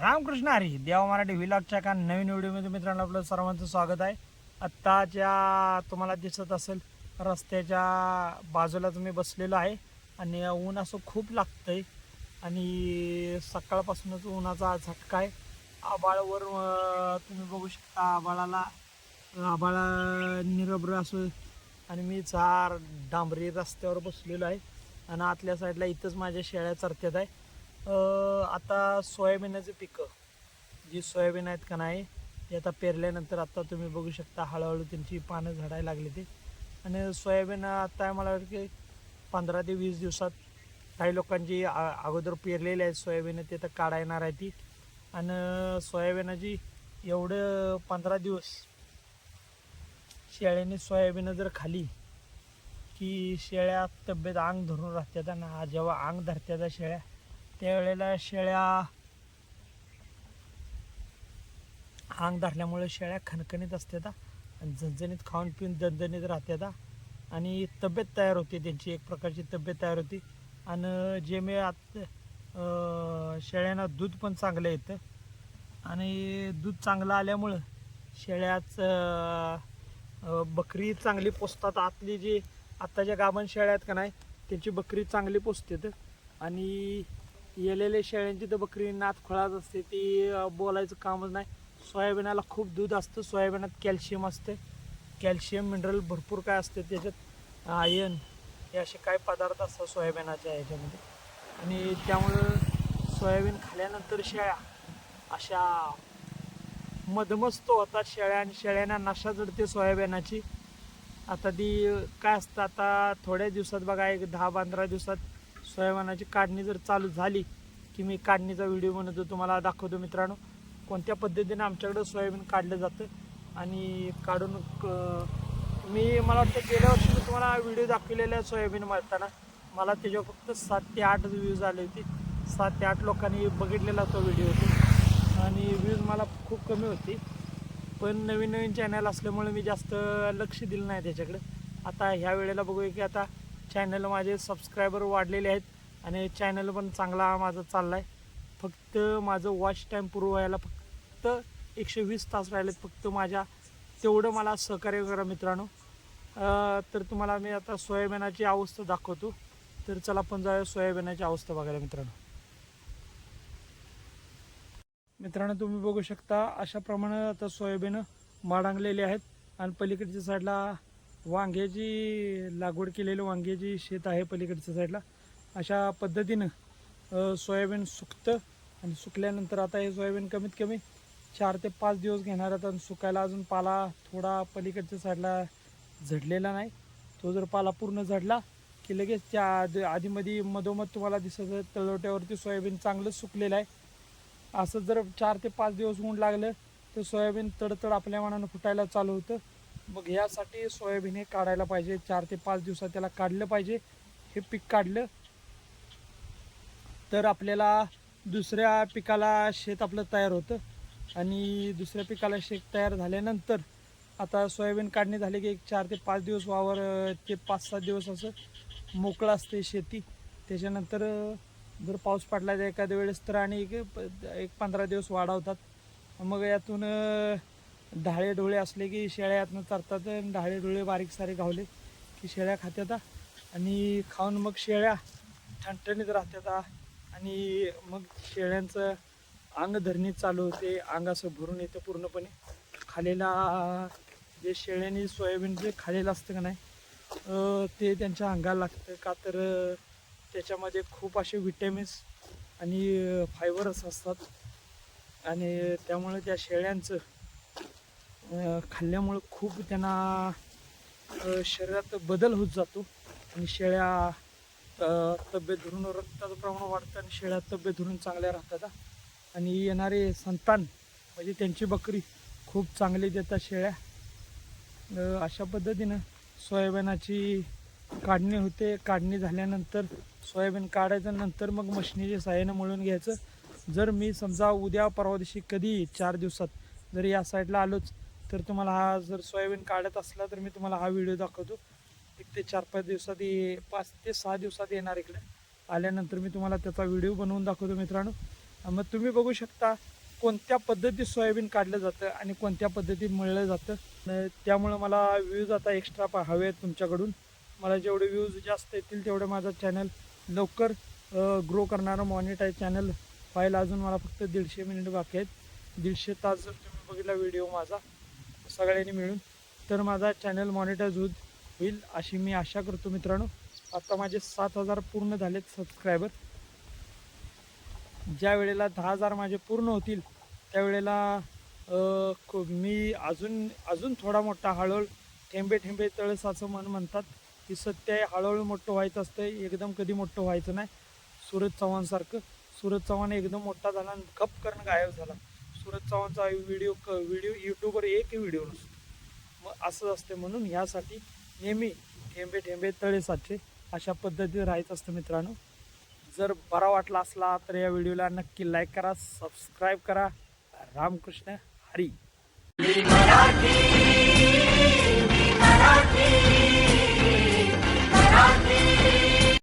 रामकृष्ण हरी देवा मराठी व्हिलॉगच्या का नवीन व्हिडिओमध्ये मित्रांनो आपलं सर्वांचं स्वागत आहे. आत्ताच्या तुम्हाला दिसत असेल रस्त्याच्या बाजूला तुम्ही बसलेलो आहे आणि ऊन असं खूप लागतं आहे आणि सकाळपासूनच उन्हाचा झटका आहे. आबाळावर तुम्ही बघू शकता आबाळाला आबाळा निरभ्र असं आणि मी चार डांबरी रस्त्यावर बसलेलो आहे आणि आतल्या साईडला इथंच माझ्या शेळ्या चरत्यात आहे. आता सोयाबीनाचे पिकं. जी सोयाबीन आहेत का नाही ते आता पेरल्यानंतर आता तुम्ही बघू शकता हळूहळू त्यांची पानं झडायला लागली ते. आणि सोयाबीन आता मला वाटतं की पंधरा ते वीस दिवसात काही लोकांची आ- अगोदर पेरलेली आहेत सोयाबीन ते तर काढा येणार आहे ती. आणि सोयाबीनाची एवढं पंधरा दिवस शेळ्याने सोयाबीन जर खाली की शेळ्या तब्येत अंग धरून राहतात आणि जेव्हा अंग धरत्याचा शेळ्या त्यावेळेला शेळ्या आंग धरल्यामुळे शेळ्या खणखणीत असतात आणि झणझणीत खाऊन पिऊन दणदणीत राहतात आणि तब्येत तयार होते त्यांची एक प्रकारची तब्येत तयार होती. आणि जे मी आत शेळ्यांना दूध पण चांगलं येतं. आणि दूध चांगलं आल्यामुळं शेळ्याच बकरी चांगली पोसतात. आतली जी आत्ताच्या गाभण शेळ्या आहेत का नाही त्यांची बकरी चांगली पोसतात. आणि येलेल्या शेळ्यांची तर बकरी नात खोळात असते ती बोलायचं कामच नाही. सोयाबीनाला खूप दूध असतं सोयाबीनात कॅल्शियम असते. कॅल्शियम मिनरल भरपूर काय असते त्याच्यात आयन हे असे काय पदार्थ असतात सोयाबीनाच्या ह्याच्यामध्ये. आणि त्यामुळं सोयाबीन खाल्यानंतर शेळ्या अशा मधमस्त होतात शेळ्या आणि शेळ्यांना नशा जडते सोयाबीनाची. आता ती काय असतं आता थोड्या दिवसात बघा एक दहा पंधरा दिवसात सोयाबीनाची काढणी जर चालू झाली की मी काढणीचा व्हिडिओ बनवतो तुम्हाला दाखवतो मित्रांनो कोणत्या पद्धतीने आमच्याकडं सोयाबीन काढलं जातं आणि काढून क- मी मला वाटतं गेल्या वर्षी मी तुम्हाला व्हिडिओ दाखवलेला आहे सोयाबीन मारताना मला त्याच्यावर फक्त सात ते आठ व्ह्यूज आले होते. सात ते आठ लोकांनी बघितलेला तो व्हिडिओ होतो. आणि व्ह्यूज मला खूप कमी होती. पण नवीन नवीन चॅनल असल्यामुळे मी जास्त लक्ष दिलं नाही त्याच्याकडे. आता ह्या वेळेला बघूया की आता चॅनल माझे सबस्क्रायबर वाढलेले आहेत आणि चॅनल पण चांगला माझा चालला आहे फक्त माझं वॉच टाईम पूर्ण व्हायला फक्त एकशे वीस तास राहिलेत फक्त माझ्या. तेवढं मला सहकार्य करा मित्रांनो. तर तुम्हाला मी आता सोयाबीनाची अवस्था दाखवतो. तर चला आपण जाऊया सोयाबीनाची अवस्था बघायला मित्रांनो. मित्रांनो तुम्ही बघू शकता अशा प्रमाणे आता सोयाबीन माडांगलेले आहेत. आणि पलीकडच्या साईडला वांग्याची लागवड केलेली वांग्याची शेत आहे पलीकडच्या साईडला. अशा पद्धतीनं सोयाबीन सुकतं आणि सुकल्यानंतर आता हे सोयाबीन कमीत कमी चार ते पाच दिवस घेणार आहेत आणि सुकायला अजून पाला थोडा पलीकडच्या साईडला झडलेला नाही. तो जर पाला पूर्ण झडला की लगेच त्या आधी आधीमध्ये मधोमध तुम्हाला दिसत आहे तळवट्यावरती सोयाबीन चांगलं सुकलेलं आहे. असं जर चार ते पाच दिवस ऊन लागलं तर सोयाबीन तडतड आपल्या मनानं फुटायला चालू होतं. मग यासाठी सोयाबीन हे काढायला पाहिजे. चार ते पाच दिवसात त्याला काढलं पाहिजे. हे पीक काढलं तर आपल्याला दुसऱ्या पिकाला शेत आपलं तयार होतं. आणि दुसऱ्या पिकाला शेत तयार झाल्यानंतर आता सोयाबीन काढणी झाली की एक चार ते पाच दिवस वावर ते पाच सात दिवस असं मोकळं असते शेती. त्याच्यानंतर जर पाऊस पडला तर एखाद्या वेळेस तर आणि एक एक पंधरा दिवस वाढवतात मग यातून ढाळे डोळे असले की शेळ्या यातनं चरतात आणि ढाळे डोळे बारीक सारे गावले की शेळ्या खात्यात आणि खाऊन मग शेळ्या ठणठणीत राहतात आणि मग शेळ्यांचं अंग धरणी चालू होते अंग असं भरून येतं पूर्णपणे. खालेला जे शेळ्यांनी सोयाबीन जे खालेलं असतं का नाही ते त्यांच्या अंगाला लागतं. का तर त्याच्यामध्ये खूप असे विटॅमिन्स आणि फायबरस असतात. आणि त्यामुळे त्या शेळ्यांचं खाल्ल्यामुळं खूप त्यांना शरीरात बदल होत जातो आणि शेळ्या तब्येत धरून रक्ताचं प्रमाण वाढतं आणि शेळ्या तब्येत धरून चांगल्या राहतात आणि येणारे संतान म्हणजे त्यांची बकरी खूप चांगली देतात शेळ्या. अशा पद्धतीनं सोयाबीनाची काढणी होते. काढणी झाल्यानंतर सोयाबीन काढायचं नंतर मग मशिनीच्या सहाय्यानं मळून घ्यायचं. जर मी समजा उद्या परवा दिवशी कधी चार दिवसात जर या साईडला आलोच तर तुम्हाला हा जर सोयाबीन काढत असला तर मी तुम्हाला हा व्हिडिओ दाखवतो. एक ते चार पाच दिवसात ये पाच ते सहा दिवसात येणार इकडे. आल्यानंतर मी तुम्हाला त्याचा व्हिडिओ बनवून दाखवतो मित्रांनो. मग तुम्ही बघू शकता कोणत्या पद्धतीत सोयाबीन काढलं जातं आणि कोणत्या पद्धतीत मळलं जातं. त्यामुळं मला व्ह्यूज आता एक्स्ट्रा पा हवे आहेत तुमच्याकडून. मला जेवढे व्ह्यूज जास्त येतील तेवढं माझं चॅनल लवकर ग्रो करणारं मॉनिटाईज चॅनल व्हायला अजून मला फक्त दीडशे मिनिट बाकी आहेत. दीडशे तास जर तुम्ही बघितला व्हिडिओ माझा सगळ्यांनी मिळून तर माझा चॅनल मॉनिटाईज होत होईल अशी मी आशा करतो मित्रांनो. आता माझे सात हजार पूर्ण झालेत सबस्क्रायबर ज्या वेळेला दहा हजार माझे पूर्ण होतील त्यावेळेला मी अजून अजून थोडा मोठा हळूहळू ठेंबे ठेंबे तळसाचं मन म्हणतात की सत्य आहे हळूहळू मोठं व्हायचं असतं एकदम कधी मोठं व्हायचं नाही. सूरज चव्हाणसारखं सूरज चव्हाण एकदम मोठा झाला आणि गप करणं गायब झाला. सुरज चव्हाणचा व्हिडिओ क व्हिडिओ यूट्यूबवर एक व्हिडिओ नसतो. मग असंच असते म्हणून ह्यासाठी नेहमी ठेंबे ठेंबे तळे साचे अशा पद्धतीने राहत असतं मित्रांनो. जर बरा वाटला असला तर या व्हिडिओला नक्की लाईक करा सबस्क्राईब करा. रामकृष्ण हरी. मराठी.